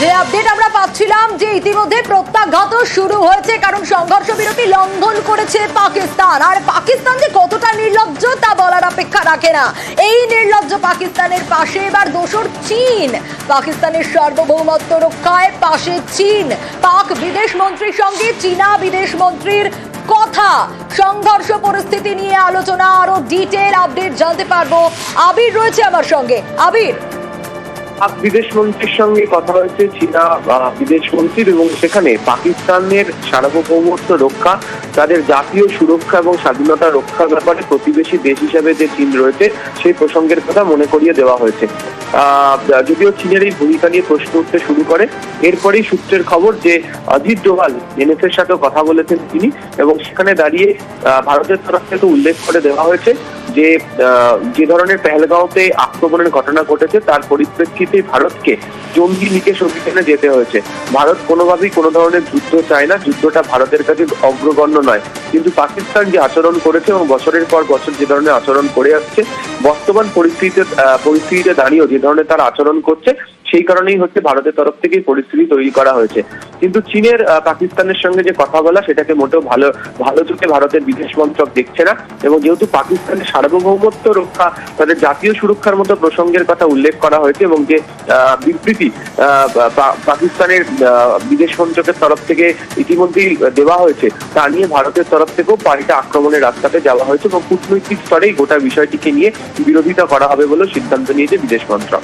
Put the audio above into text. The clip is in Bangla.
যে আপডেট আমরা পাচ্ছিলাম যে ইতিমধ্যে প্রত্যাঘাত শুরু হয়েছে, কারণ সংঘর্ষ বিরতি লঙ্ঘন করেছে পাকিস্তান। আর পাকিস্তান যে কতটা নির্লজ্জ তা বলার অপেক্ষা রাখে না। এই নির্লজ্জ পাকিস্তানের পাশে এবার দোসর চীন। পাকিস্তানের সার্বভৌমত্ব রক্ষায় পাশে চীন। পাক বিদেশ মন্ত্রীর সঙ্গে চীনা বিদেশ মন্ত্রীর কথা। সংঘর্ষ পরিস্থিতি নিয়ে আলোচনা, আরও ডিটেল আপডেট জানতে পারব। আবির রয়েছে আমার সঙ্গে। আবির। বিদেশ মন্ত্রীর সঙ্গে কথা হয়েছে, চীনা বিদেশ মন্ত্রীর এবং সেখানে পাকিস্তানের সার্বভৌমত্ব রক্ষা, তাদের জাতীয় সুরক্ষা এবং স্বাধীনতা রক্ষার ব্যাপারে প্রতিবেশী দেশ হিসেবে যে চীন রয়েছে, সেই প্রসঙ্গের কথা মনে করিয়ে দেওয়া হয়েছে। যদিও চীনের এই ভূমিকা নিয়ে প্রশ্ন উঠতে শুরু করে, এরপরেই সূত্রের খবর যে অজিত ডোভাল এনএসের সাথে কথা বলেছেন তিনি এবং সেখানে দাঁড়িয়ে ভারতের তরফ থেকে উল্লেখ করে দেওয়া হয়েছে যে যে ধরনের পেহেলগাঁওতে আক্রমণের ঘটনা ঘটেছে, তার পরিপ্রেক্ষিতে ভারতকে জঙ্গি নিকেশ অভিযানে যেতে হয়েছে। ভারত কোনোভাবেই কোনো ধরনের যুদ্ধ চায় না। যুদ্ধটা ভারতের কাছে অগ্রগণ্য নয়। কিন্তু পাকিস্তান যে আচরণ করেছে এবং বছরের পর বছর যে ধরনের আচরণ করে আসছে, বর্তমান পরিস্থিতিতে পরিস্থিতিতে দাঁড়িয়েও যে ধরনের তার আচরণ করছে, সেই কারণেই হচ্ছে ভারতের তরফ থেকেই পরিস্থিতি তৈরি করা হয়েছে। কিন্তু চীনের পাকিস্তানের সঙ্গে যে কথা বলা, সেটাকে মোটেও ভালো ভালো চোখে ভারতের বিদেশ মন্ত্রক দেখছে না। এবং যেহেতু পাকিস্তানের সার্বভৌমত্ব রক্ষা, তাদের জাতীয় সুরক্ষার মতো প্রসঙ্গের কথা উল্লেখ করা হয়েছে এবং যে বিবৃতি পাকিস্তানের বিদেশ মন্ত্রকের তরফ থেকে ইতিমধ্যেই দেওয়া হয়েছে, তা নিয়ে ভারতের তরফ থেকেও পাল্টা আক্রমণের রাস্তাতে যাওয়া হয়েছে এবং কূটনৈতিক স্তরেই গোটা বিষয়টিকে নিয়ে বিরোধিতা করা হবে বলে সিদ্ধান্ত নিয়েছে বিদেশ মন্ত্রক।